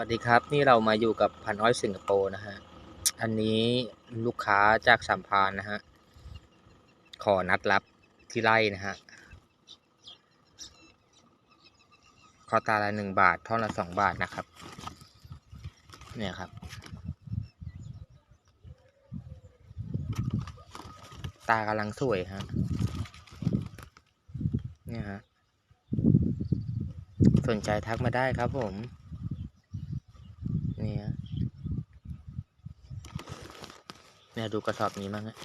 วัสดีครับ นี่เรามาอยู่กับพันอ้อยสิงคโปร์นะฮะ อันนี้ลูกค้าจากสามพานนะฮะ ขอนัดรับที่ไร่นะฮะข้อตาละหนึ่งบาทท่อนละสองบาทนะครับ เนี่ยครับ ตากำลังสวยฮะ เนี่ยฮะ สนใจทักมาได้ครับผม นี่ยเนี่ยดูกระสอบนี้มั้งฮะ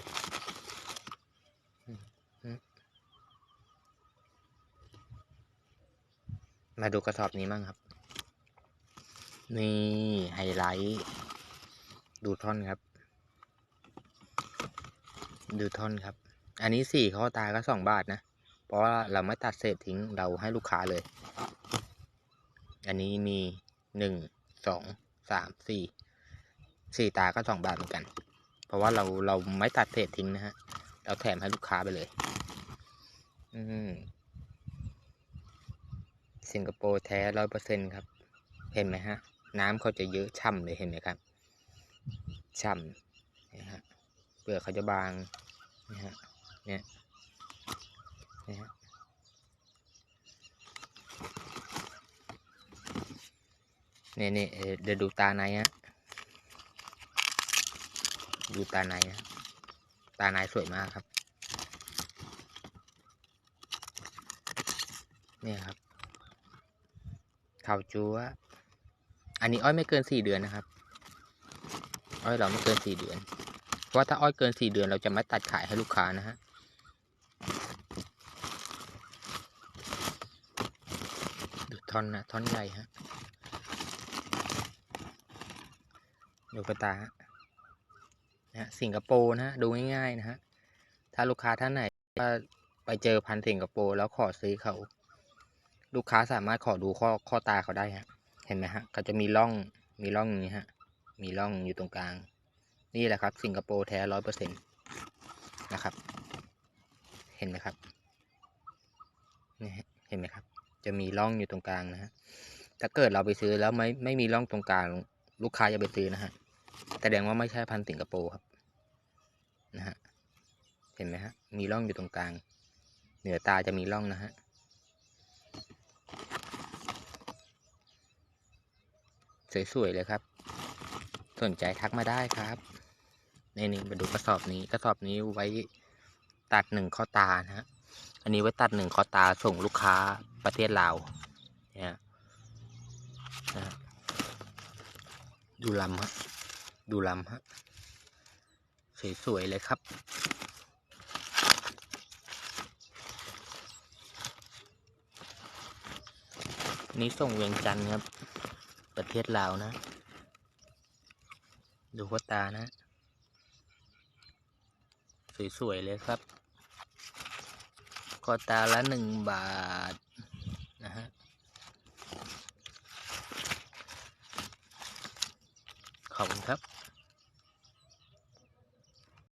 มาดูกระสอบนี้มั้งครับ นี่ไฮไลท์ดูท่อนครับ ดูท่อนครับ อันนี้สี่ข้อตาก็สองบาทนะ เพราะว่าเราไม่ตัดเศษทิ้งเราให้ลูกค้าเลย อันนี้มีหนึ่งสอง สามสี่สี่ตาก็สองบาทเหมือนกัน เพราะว่าเราเราไม่ตัดเศษทิ้งนะฮะ เราแถมให้ลูกค้าไปเลย อืมสิงคโปร์แท้ร้อยเปอร์เซ็นครับ เห็นไหมฮะ น้ำเขาจะเยอะช่ำเลยเห็นไหมครับช่ำนะฮะเปลือกเขาจะบางนะฮะเนี่ยนะฮะ เนี่ยเนี่ยเดี๋ยวดูตาในฮะดูตาในฮะตาในสวยมากครับ เนี่ยครับข่าวจัวอันนี้อ้อยไม่เกินสี่เดือนนะครับ อ้อยเราไม่เกินสี่เดือน เพราะว่าถ้าอ้อยเกินสี่เดือนเราจะไม่ตัดขายให้ลูกค้านะฮะดูท่อนนะท่อนใหญ่ฮะ ดูกระตาฮะนะฮะสิงคโปร์นะฮะดูง่ายๆนะฮะถ้าลูกค้าท่านไหนว่าไปเจอพันสิงคโปร์แล้วขอซื้อเขา ลูกค้าสามารถขอดูข้อข้อตาเขาได้ฮะ เห็นไหมฮะเขาจะมีร่องมีร่องอย่างนี้ฮะ มีร่องอยู่ตรงกลาง นี่แหละครับ สิงคโปร์แท้ร้อยเปอร์เซ็นต์นะครับ เห็นไหมครับนี่เห็นไหมครับ จะมีร่องอยู่ตรงกลางนะฮะถ้าเกิดเราไปซื้อแล้วไม่ไม่มีร่องตรงกลาง ลูกค้าอย่าไปซื้อนะฮะ แสดงว่าไม่ใช่พันธุ์สิงคโปร์ครับนะฮะเห็นไหมฮะมีร่องอยู่ตรงกลาง เหนือตาจะมีร่องนะฮะสวยๆเลยครับ สนใจทักมาได้ครับในนี่มาดูกระสอบนี้กระสอบนี้ไว้ตัดหนึ่งข้อตานะฮะอันนี้ไว้ตัดหนึ่งข้อตาส่งลูกค้าประเทศลาวเนี่ยนะฮะดูลำฮะ ดูลำฮะ สวย ๆ เลยครับ นี่ส่งเวียงจันทร์ครับ ประเทศลาวนะ ดูหัวตานะ สวย ๆ เลยครับก็ตาละหนึ่งบาท นะฮะขอบคุณครับ